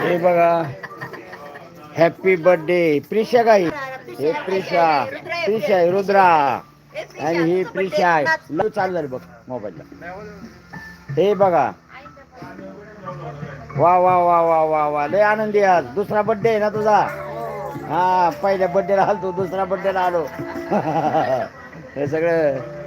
हे बघा. Happy birthday Prisha गाई. हे प्रिशा प्रिशा. आहे रुद्रा. आणि ही प्रिशा आहे. लव चाललं रे बघ मोबाईलला. हे बघा. वा वा वा वा वा वा. लय आनंदी आज. दुसरा बर्थडे आहे ना तुझा? हा पहिल्या बर्थडेला आलो तू दुसरा बर्थडेला आलो. हे सगळं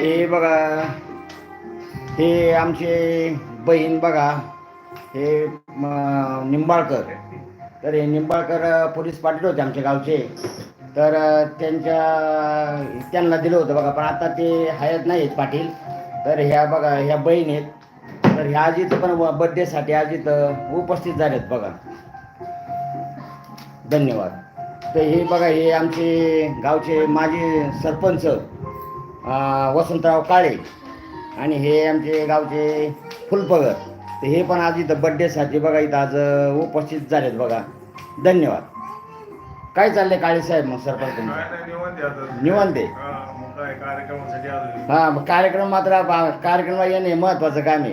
हे बघा. हे आमचे बहीण बघा. हे निंबाळकर. तर हे निंबाळकर पोलीस पाटील होते आमच्या गावचे. तर त्यांच्या त्यांना दिलं होतं बघा. पण आता ते हयात नाही आहेत पाटील. तर ह्या बघा ह्या बहीण आहेत. तर ह्या आजीत पण बड्डेसाठी आजीत उपस्थित झालेत बघा. धन्यवाद. तर हे बघा हे आमचे गावचे माजी सरपंच. वसंतराव काळे आणि हे आमचे गावचे फुलपगर. तर हे पण आज इथं बड्डेसाठी बघा इथं आज उपस्थित झालेत बघा. धन्यवाद. काय चाललंय काळे साहेब मग सरपंच नाही निवांत आहे. हा, मग. हा कार्यक्रम मात्र कार्यक्रमाला येणे महत्वाचं काम आहे.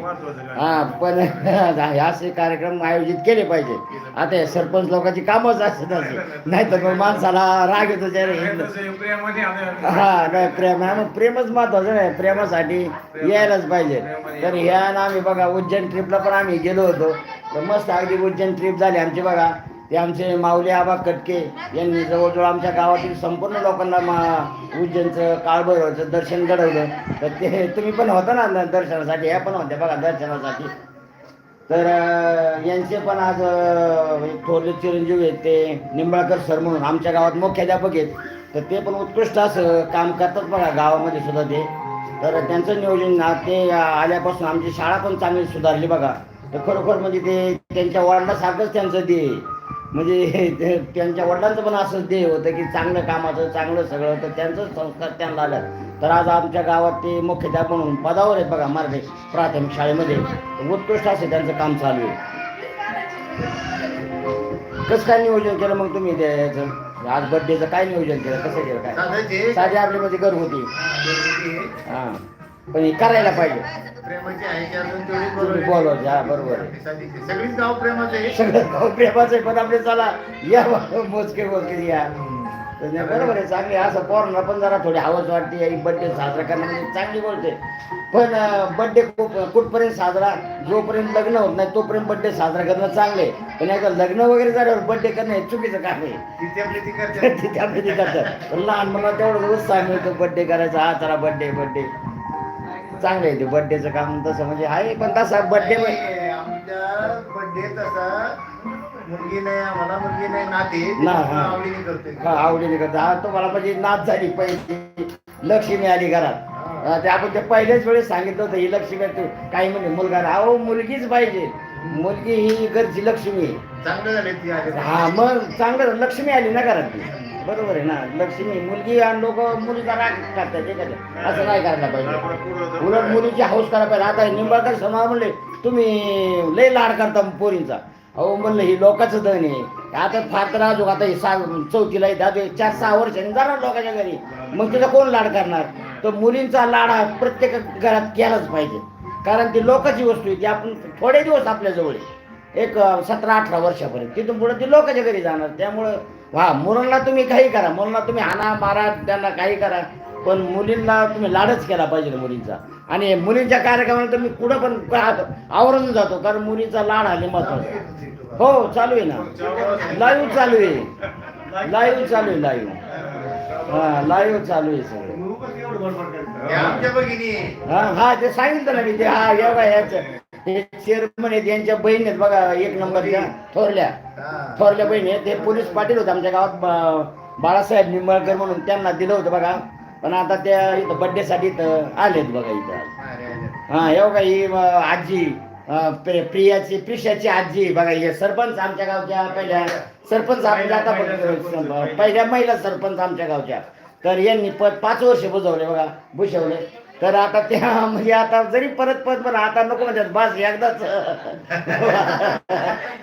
हा पण असे कार्यक्रम आयोजित केले पाहिजे. आता सरपंच लोकांची कामच असत असे. नाही तर मग माणसाला राग येतो. हा नाही प्रेम प्रेमच महत्वाचं नाही. प्रेमासाठी यायलाच पाहिजे. तर ह्या ना आम्ही बघा उज्जैन ट्रिपला पण आम्ही गेलो होतो. तर मस्त अगदी उज्जैन ट्रिप झाली आमची बघा. ते आमचे माऊली आबा कटके यांनी जवळजवळ आमच्या गावातील संपूर्ण लोकांना मा उज्जैनचं काळभैरवाचं दर्शन घडवलं. तर ते तुम्ही पण होता ना दर्शनासाठी? ह्या पण होत्या बघा दर्शनासाठी. तर यांचे पण आज थोरले चिरंजीव आहेत ते निंबाळकर सर म्हणून आमच्या गावात मुख्याध्यापक आहेत. तर ते पण उत्कृष्ट असं काम करतात बघा गावामध्ये सुद्धा ते. तर त्यांचं नियोजन ना ते आल्यापासून आमची शाळा पण चांगली सुधारली बघा. तर खरोखर म्हणजे ते त्यांच्या वाढण्यासारखंच त्यांचं ते म्हणजे त्यांच्या वडिलांचं पण असंच ध्येय होतं की चांगलं कामाचं चांगलं सगळं तर त्यांचंच संस्कार त्यांना आलं. तर आज आमच्या गावात ते मुख्याध्यापक म्हणून पदावर आहेत बघा मराठी प्राथमिक शाळेमध्ये. उत्कृष्ट असं त्यांचं काम चालू आहे. कसं काय नियोजन केलं मग तुम्ही ते याचं? आज बर्थडेचं काय नियोजन केलं? कसं केलं काय? साधी आपली मध्ये घरगुती हा पण हे करायला पाहिजे. प्रेमाची आहे की अजून तेवढी तुम्ही बरोबर बोलवा हा बरोबर. आहे. आहे. सगळीच गाव प्रेमाचं आहे. सगळं गाव प्रेमाचं आहे पण आपले चला या बा, मोजके मोजके या. तर नाही, बरोबर आहे चांगली. असं पोरांना पण जरा थोडी हवस वाटते. बड्डे साजरा करणं म्हणजे चांगली गोष्ट आहे पण बड्डे कुठपर्यंत साजरा जोपर्यंत लग्न होत नाही तोपर्यंत बड्डे साजरा करणं चांगलं आहे. पण एकदा लग्न वगैरे झाल्यावर बड्डे करणं हे चुकीचं काम आहे. तिथे आपली ती करते. तिथे आपले ते करतात पण लहान मुलांना तेवढं उत्साह मिळतो बड्डे करायचा हा चला बड्डे बड्डे चांगलं आहे ते बड्डेचं काम तसं म्हणजे आहे पण तसा बड्डे आमच्या बर्थडे तसा मुलगी नाही आम्हाला मुलगी नाही नाते. ना, हा. आवडीने करते हा आवडीने करतो हा तुम्हाला म्हणजे नाच झाली पहिली. लक्ष्मी आली घरात. हा, ते आपण ते पहिल्याच वेळेस सांगितलं होतं ही लक्ष्मी आहे. ते. काही म्हणजे मुलगा नाही. अहो मुलगीच पाहिजे. मुलगी ही घरची लक्ष्मी आहे. चांगलं झाले ती आले. हा मग चांगलं लक्ष्मी आली ना घरात. बरोबर आहे ना. लक्ष्मी मुलगी आणि लोक मुलीचा राग करतात ते करतात असं नाही करायला पाहिजे. उलट मुलीची हौस करायला पाहिजे. आता निंबाळकर समाज म्हणले तुम्ही लय लाड करता पोरींचा. अहो म्हणलं ही लोकांचं धन आहे. आता फार तर अजून आता ही सहा चौथीला आता चार सहा वर्षांनी जाणार लोकांच्या घरी. मग तिला कोण लाड करणार? तर मुलींचा लाड हा प्रत्येक घरात केलाच पाहिजे. कारण ती लोकांची वस्तू आहे ती आपण थोडे दिवस आपल्याजवळ आहे. एक सतरा अठरा वर्षापर्यंत. तिथून पुढे ती लोकांच्या घरी जाणार. त्यामुळं वा मुलांना तुम्ही काही करा. मुलांना तुम्ही हाना मारा त्यांना काही करा. पण मुलींना तुम्ही लाडच केला पाहिजे मुलींचा. आणि मुलींच्या कार्यक्रमाला मी कुठं पण का- आवर्जून जातो. कारण मुलीचा लाड आले महत्त्वाचा हो चालू आहे ना. लाईव्ह चालू आहे. लाईव्ह चालू आहे लाईव्ह हा लाईव्ह चालू आहे सगळं. हे ते सांगितलं ना मी ते हा योगा याचं. चेअरमन आहेत यांच्या बहीण आहेत बघा एक नंबरच्या थोरल्या. थोरल्या बहिणी आहेत ते पोलीस पाटील होते आमच्या गावात बा- बाळासाहेब निंबाळकर म्हणून त्यांना दिलं होतं बघा पण आता त्या इथं बड्डेसाठी इथं आलेत बघा इथं. हा हे बघा ही अं, आजी अं, प्रि- प्रियाची प्रिशाची आजी बघा हे सरपंच आमच्या गावच्या पहिल्या सरपंच आपल्या आता बघ- पहिल्या महिला सरपंच आमच्या गावच्या तर यांनी प पाच वर्ष बुजवले बघा भूषवले तर आता त्या म्हणजे आता जरी परत परत पण आता नको म्हणतात बस एकदाच.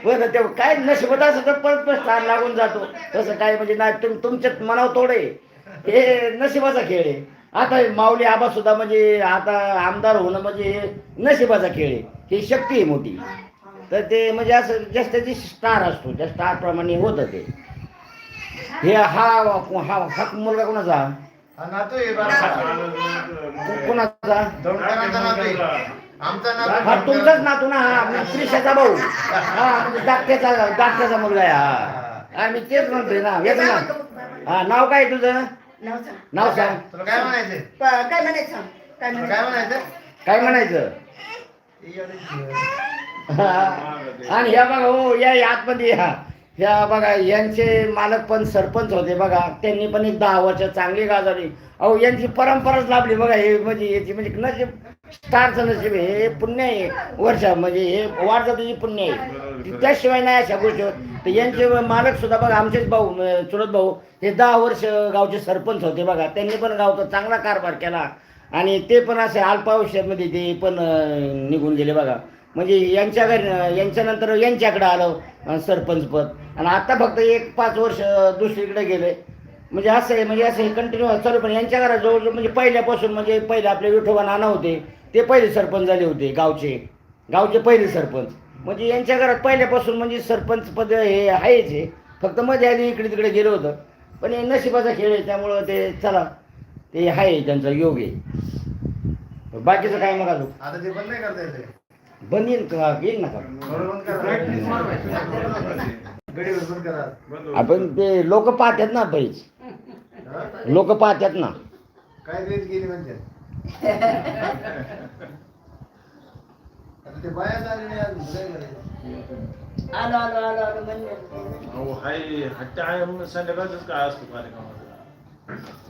बरं ते काय नशिबत असं तर परत परत स्थान लागून जातो. तसं काय म्हणजे नाही तुम तुमच्यात मनाव तोडे हे नशिबाचा खेळ आहे. आता माऊली आबा सुद्धा म्हणजे आता आमदार होणं म्हणजे हे नशिबाचा खेळ आहे. ही शक्ती आहे मोठी. तर ते म्हणजे असं जास्त त्याची स्टार असतो त्या स्टार प्रमाणे होतं ते. हे हा हा हा मुलगा कोणाचा? हा नातू आहे बाळा. को- कोणाचा? दौंडकरांचा नातू आहे. आमचा नातू हा तुमचाच नातू ना हा त्रिशाचा भाऊ. हा म्हणजे धाकट्याचा मुलगा आहे हा. हा मी तेच म्हणतोय ना येत ना. हा नाव काय तुझं? नाव सांग. नाव सांग. तुला काय प- काय म्हणायचं सांग. काय तुला काय म्हणायचं काय म्हणायचं? ही. आणि ह्या बघा हो या या आतमध्ये या. ह्या बघा यांचे मालक पण सरपंच होते बघा. त्यांनी पण एक दहा वर्ष चांगली गाजवली. अहो यांची परंपराच लाभली बघा. हे म्हणजे याची म्हणजे नशीब स्टारचं नशीब हे पुण्य आहे. वर्ष म्हणजे हे वाढजातीची पुण्य आहे. त्याशिवाय नाही अशा गोष्टी होत. तर यांचे मालक सुद्धा बघा आमचेच भाऊ चुरत भाऊ हे दहा वर्ष गावचे सरपंच होते बघा. त्यांनी पण गावचा चांगला कारभार केला. आणि ते पण असे अल्पायुष्यामध्ये ते पण निघून गेले बघा. म्हणजे यांच्या घरी यांच्यानंतर यांच्याकडे आलं सरपंच सरपंचपद आणि आता फक्त एक पाच वर्ष दुसरीकडे गेले. म्हणजे असं आहे म्हणजे असं हे कंटिन्यू चालू पण यांच्या घरात जवळजवळ म्हणजे पहिल्यापासून म्हणजे पहिले आपले विठोबा नाना होते ते पहिले सरपंच झाले होते गावचे. गावचे पहिले सरपंच. म्हणजे यांच्या घरात पहिल्यापासून म्हणजे सरपंच पद हे आहेच हे. फक्त मध्ये आधी इकडे तिकडे गेलं होतं. पण हे नशिबाचा खेळ आहे त्यामुळं ते चला ते आहे त्यांचा योग आहे. बाकीचं काय मग अजून? आता ते पण नाही करता येते बंद येईल का येईल ना का थोडं बंद करा गडीवर बंद करा आपण ते लोक पाहतात ना हा? लोक पाहतात ना. काय रेट गेली म्हणजे? ते नाही अजून? आलो आलो आलो आलो हाय हट्ट आहे म्हणून संध्याकाळच काय असतो कार्यक्रमाचा?